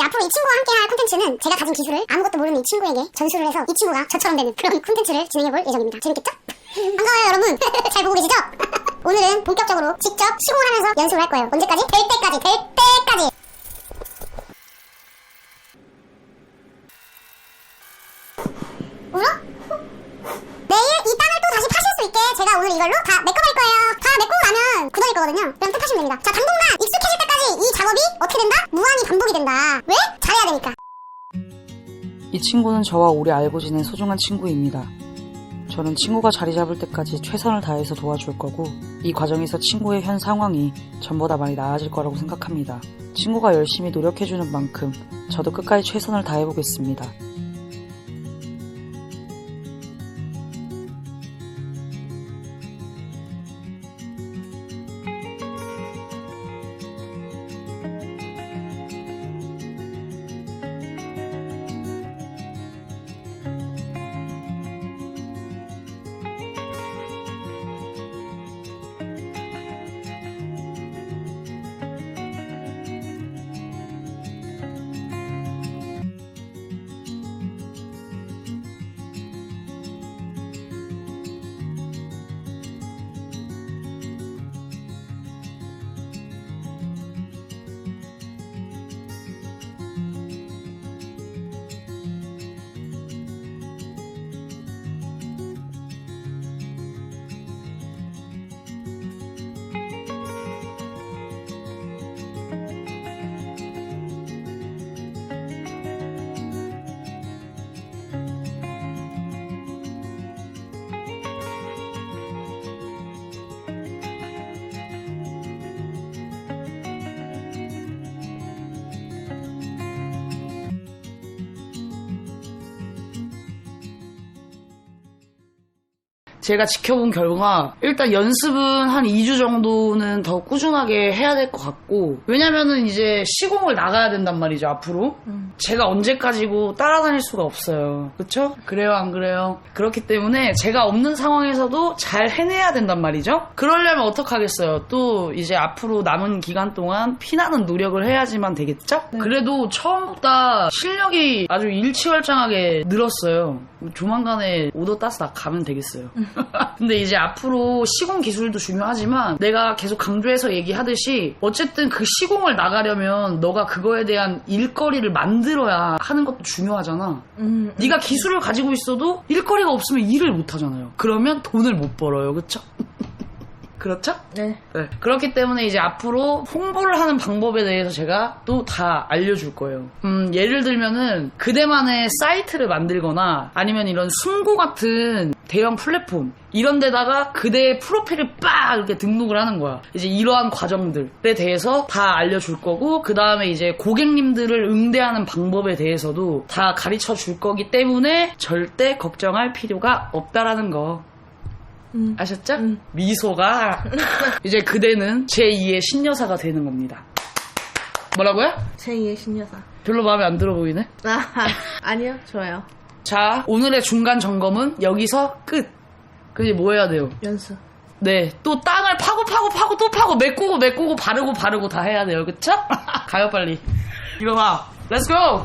이제 앞으로 이 친구와 함께 할 콘텐츠는 제가 가진 기술을 아무것도 모르는 이 친구에게 전수를 해서 이 친구가 저처럼 되는 그런 콘텐츠를 진행해볼 예정입니다. 재밌겠죠? 반가워요 여러분. 잘 보고 계시죠? 오늘은 본격적으로 직접 시공을 하면서 연습을 할 거예요. 언제까지? 될 때까지, 될 때까지. 울어? 내일 이 땅을 또 다시 파실 수 있게 제가 오늘 이걸로 다 메꿔갈 거예요. 다 메꾸고 나면 굳어질 거거든요. 그럼 또 파시면 됩니다. 자, 당분간 익숙해질 때까지 이 작업이 어떻게 된다? 무한 히 반복이 된다. 왜? 잘해야 되니까. 이 친구는 저와 오래 알고 지낸 소중한 친구입니다. 저는 친구가 자리 잡을 때까지 최선을 다해서 도와줄 거고, 이 과정에서 친구의 현 상황이 전보다 많이 나아질 거라고 생각합니다. 친구가 열심히 노력해주는 만큼 저도 끝까지 최선을 다해보겠습니다. 제가 지켜본 결과 일단 연습은 한 2주 정도는 더 꾸준하게 해야 될 것 같고 왜냐면은 이제 시공을 나가야 된단 말이죠 앞으로. 제가 언제까지고 따라다닐 수가 없어요. 그쵸? 그래요 안 그래요? 그렇기 때문에 제가 없는 상황에서도 잘 해내야 된단 말이죠. 그러려면 어떡하겠어요? 또 이제 앞으로 남은 기간 동안 피나는 노력을 해야지만 되겠죠? 그래도 처음보다 실력이 아주 일치월장하게 늘었어요. 조만간에 오더 따서 나 가면 되겠어요 근데 이제 앞으로 시공 기술도 중요하지만 내가 계속 강조해서 얘기하듯이 어쨌든 그 시공을 나가려면 너가 그거에 대한 일거리를 만들어야 하는 것도 중요하잖아. 음, 네가 기술을 가지고 있어도 일거리가 없으면 일을 못 하잖아요. 그러면 돈을 못 벌어요. 그쵸? 그렇죠? 네. 네. 그렇기 때문에 이제 앞으로 홍보를 하는 방법에 대해서 제가 또 다 알려줄 거예요. 음, 예를 들면은 그대만의 사이트를 만들거나 아니면 이런 숨고 같은 대형 플랫폼 이런 데다가 그대의 프로필을 빡 이렇게 등록을 하는 거야. 이제 이러한 과정들에 대해서 다 알려줄 거고 그 다음에 이제 고객님들을 응대하는 방법에 대해서도 다 가르쳐 줄 거기 때문에 절대 걱정할 필요가 없다라는 거. 음. 아셨죠? 음. 미소가 이제 그대는 제2의 신여사가 되는 겁니다. 뭐라고요? 제2의 신여사. 별로 마음에 안 들어 보이네. 아, 아니요, 좋아요. 자, 오늘의 중간 점검은 여기서 끝. 그게 뭐 해야 돼요? 연습. 네, 또 땅을 파고 파고 파고 또 파고 메꾸고 메꾸고 바르고 바르고 다 해야 돼요. 그쵸? 가요 빨리. 이거 봐. 렛츠고!